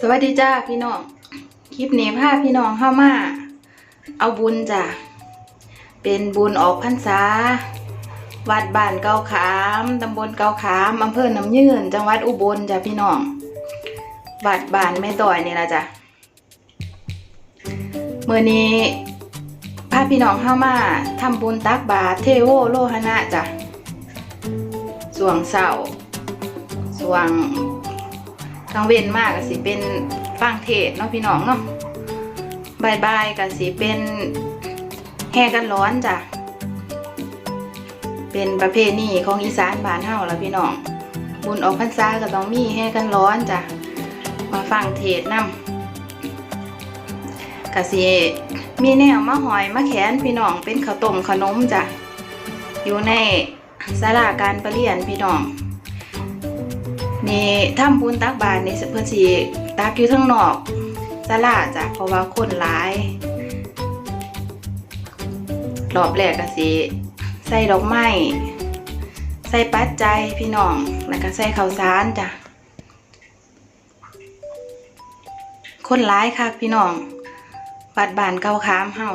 สวัสดีจ้าพี่น้อง คลิปนี้พาพี่น้องเข้ามา เอาบุญจ้ะ เป็นบุญออกพรรษา วัดบ้านเกาขาม ตำบลเกาขาม อำเภอน้ำยืน จังหวัดอุบลจ้ะพี่น้อง วัดบ้านแม่ต่อยนี่ละจ้ะเมื่อนี้พาพี่น้องเข้ามาทำบุญตักบาตรเทโวโลหณะจ้ะส่วงเสาส่วง กลางเว้นมากก็สิเป็นฟังเทศเนาะพี่น้องเนาะบายบายก็สิเป็นแห่กันร้อนจ้ะ เป็นประเพณีของอีสานบ้านเฮาละพี่น้อง บุญออกพรรษาก็ต้องมีแห่กันร้อนจ้ะ มาฟังเทศน์นำก็สิมีแนวมาหอยมาแขนพี่น้องเป็นข้าวต้มขนมจ้ะ อยู่ในศาลาการประเรียนพี่น้อง นี่ทำบุญตักบาตรนี่เพิ่นสิตักอยู่ทั้งนอกศาลาจ้ะเพราะว่าคนหลาย รอบแรกก็สิใส่ดอกไม้ใส่ปัจจัยพี่น้องแล้วก็ใส่ข้าวสารจ้ะคนหลายคักพี่น้องวัดบ้านเก่าขามเฮา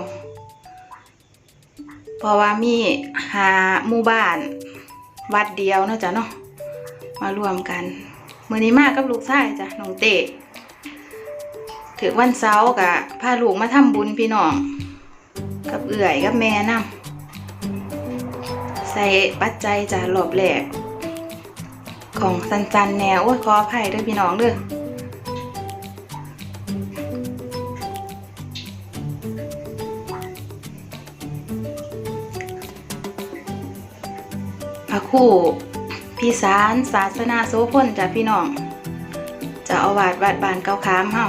เพราะว่ามีหาหมู่บ้าน วัดเดียวเนาะจ้ะเนาะ มารวมกันมือนี้มากกับลูกชายจ้ะน้องเตะถือวันเสาร์กะพาลูกมาทำบุญพี่น้อง กับเอื่อยกับแม่นำใส่ปัจจัยจ้ะรอบแรกของสันจันแนวโอ้ยขออภัยด้วยพี่น้องเด้อพระคู่ พี่สารศาสนาโสพลจ้ะพี่น้องจะเอาวาดวัดบานเกาขามเฮา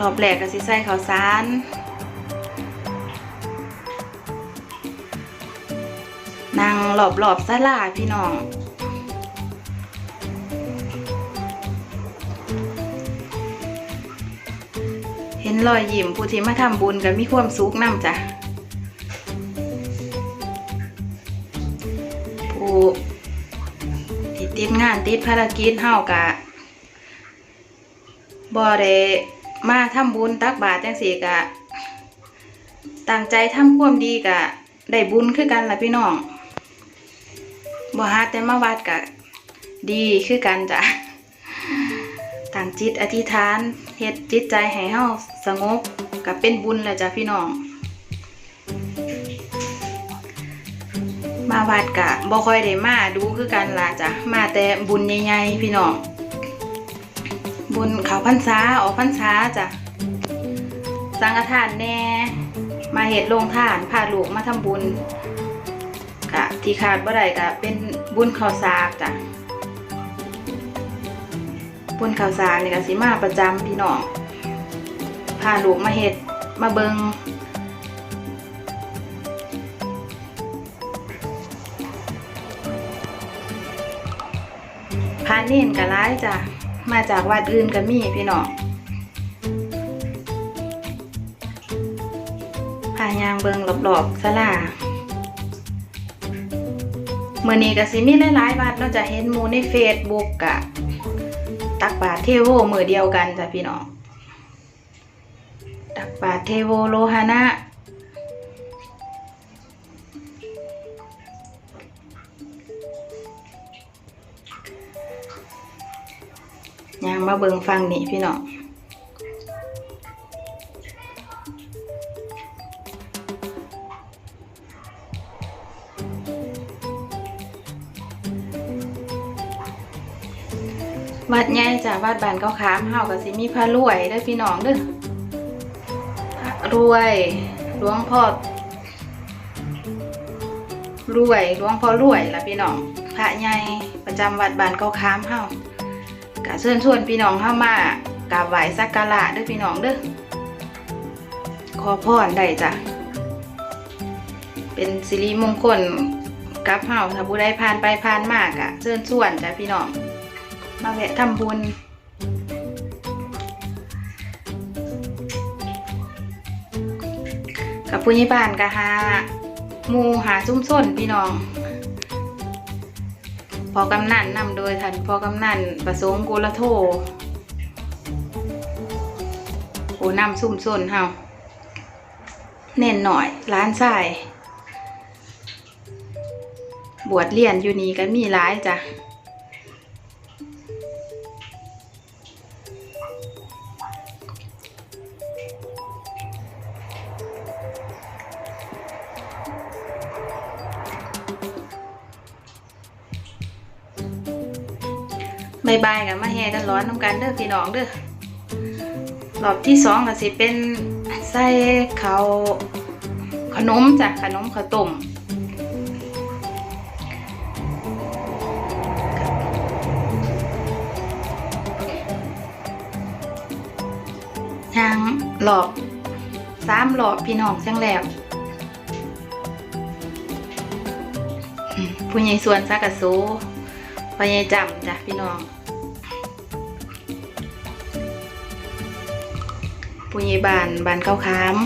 รอบแรกก็สิใส่ข้าวสารนั่งรอบรอบๆศาลาพี่น้องเห็นรอยยิ้มผู้ที่มาทำบุญก็มีความสุขนำจ้ะ ติดงานติดภารกิจเฮากะบ่ได้มาทำบุญตักบาตรจังซี่กะตั้งใจทำความดีกะได้บุญคือกันล่ะพี่น้องบ่หาแต่มาวัดกะดีคือกันจ้ะตั้งจิตอธิษฐานเฮ็ดจิตใจให้เฮาสงบก็เป็นบุญแล้วจ้ะพี่น้อง มาวัดกะบ่ค่อยได้มาดูคือกันล่ะจ้ะมาแต่บุญใหญ่ๆพี่น้องบุญเขาพรรษาออกพรรษาจ้ะสังฆทานแน่มาเฮ็ดโรงทานพาลูกมาทำบุญกะที่ขาดบ่ได้กะเป็นบุญข้าวสากจ้ะบุญข้าวสากนี่ก็สิมาประจำพี่น้องพาลูกมาเฮ็ดมาเบิง พาเน่นกับร้ายจ้ะมาจากวัดอื่นก็มีพี่น้องพายางเบิงหลบๆสลาเมื่อนี้ก็สิมีหลายๆวัดเนาจะเห็นมูในเฟซบุ๊กกะ ตักบาทเทโวมือเดียวกันจ้ะพี่น้องตักบาทเทโวโลหะนะ ยางมาเบิงฟังนี่พี่น้องวัดใหญ่จ้ะวัดบ้านเก้าขามเฮาก็สิมีพระรวยด้อพี่น้องเด้อพระรวยหลวงพ่อรวยหลวงพ่อรวยล่ะพี่น้องพระใหญ่ประจำวัดบ้านเก้าขามเฮา ก็เชิญชวนพี่น้องเข้ามากราบไหว้สักการะด้วยพี่น้องเด้อขอพรได้จ้ะเป็นสิริมงคลกับเฮาถ้าผู้ใดผ่านไปผ่านมากอะเชิญชวนจ้ะพี่น้องมาแวะทำบุญกับผู้ใหญ่บ้านก็หาหมู่หาซุ้มส้นพี่น้อง พอกำนันนำโดยท่านพอกำนันประสงค์กุลโทโอ้นำซุ่มส้นเฮาเน่นหน่อยร้านใส่บวชเรียนอยู่นี่ก็มีหลายจ้ะ บายบายกันมาแห่กันร้อนน้ำกันเด้อพี่น้องเด้อรอบที่สองก็สิเป็นใส่ข้าวขนมจ้ะขนมข้าวต้มยังหลอบสามหลอบพี่น้องจังแล้วอืมผู้ใหญ่ส่วนซากะโซพยายจำจ้ะพี่น้อง ปุยบานบานเข้าค้าม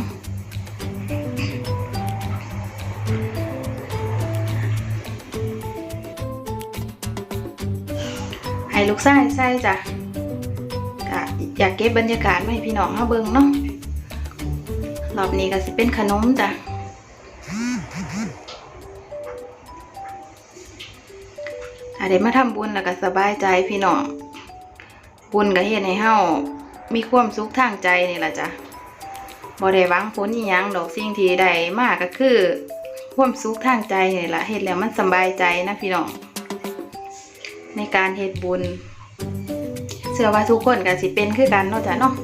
ให้ลูกไส้ไส้จ้ะก็อยากเก็บบรรยากาศมาให้พี่น้องมาเบิ่งเนาะรอบนี้ก็สิเป็นขนมจ้ะถ้าได้มาทำบุญแล้วก็สบายใจพี่น้องบุญก็เฮ็ดให้เฮา มีความสุขทางใจนี่แหละจ้ะบ่ได้หวังผลอีหยังดอกสิ่งที่ได้มากก็คือ ความสุขทางใจนี่แหละเฮ็ดแล้วมันสบายใจนะพี่น้องในการเฮ็ดบุญเชื่อว่าทุกคนก็สิเป็นคือกันเนาะจ้ะเนาะ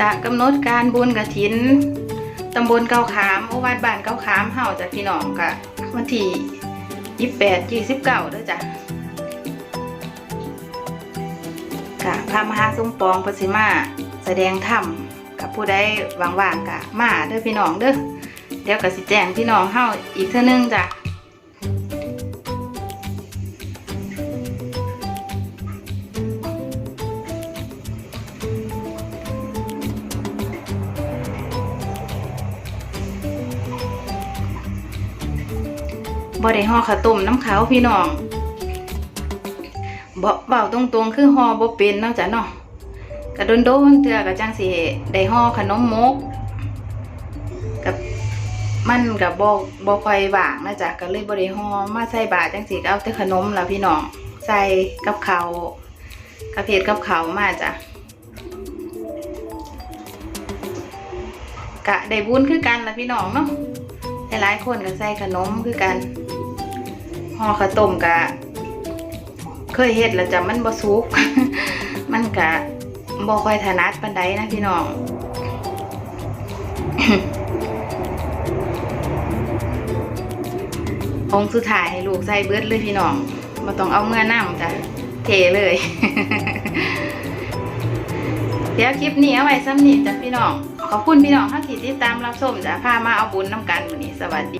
กะกำหนดการบุญกระถิน ตำบลเก้าขามวัดบ้านเก้าขามเฮาจ้ะพี่น้องกะวันที่ยี่แปดยี่สิบเก้าเด้อจ้ะกะพระมหาสมปองประสิมาแสดงธรรมกับผู้ใดว่างๆกะมาเด้อพี่น้องเด้อเดี๋ยวกะสิแจ้งพี่น้องเฮาอีกเท่านึงจ้ะ บ่ได้ห่อข้าวต้มน้ำขาวพี่น้องบ่เบาตรงๆคือห่อบ่เป็นเนาะจ้ะเนาะกะโดนโดนเทื่อก็จังสิได้ห่อขนมมกกับมันกับบ่บ่ค่อยว่างนะจ๊ะก็เลยบ่ได้ห่อมาใส่บาตรจังสิก็เอาแต่ขนมละพี่น้องใส่กับเขากับเผ็ดกับเขามาจ้ะกะได้บุญคือกันละพี่น้องเนาะหลายๆคนก็ใส่ขนมคือกัน ห่อข้าวต้มกะ เคยเฮ็ดแล้วจ้ะมันบ่สุก มันกะบ่ค่อยถนัดปานใดนะพี่น้ององค์สุดท้ายให้ลูกใส่เบิดเลยพี่น้องบ่ต้องเอาเมื่อน้ำจ้ะ เทเลย เดี๋ยวคลิปนี้เอาไว้ซ้ำนี้จ้ะพี่น้อง ขอบคุณพี่น้องที่ติดตามรับชมจ้ะพามาเอาบุญน้ำกันมื้อนี้ สวัสดี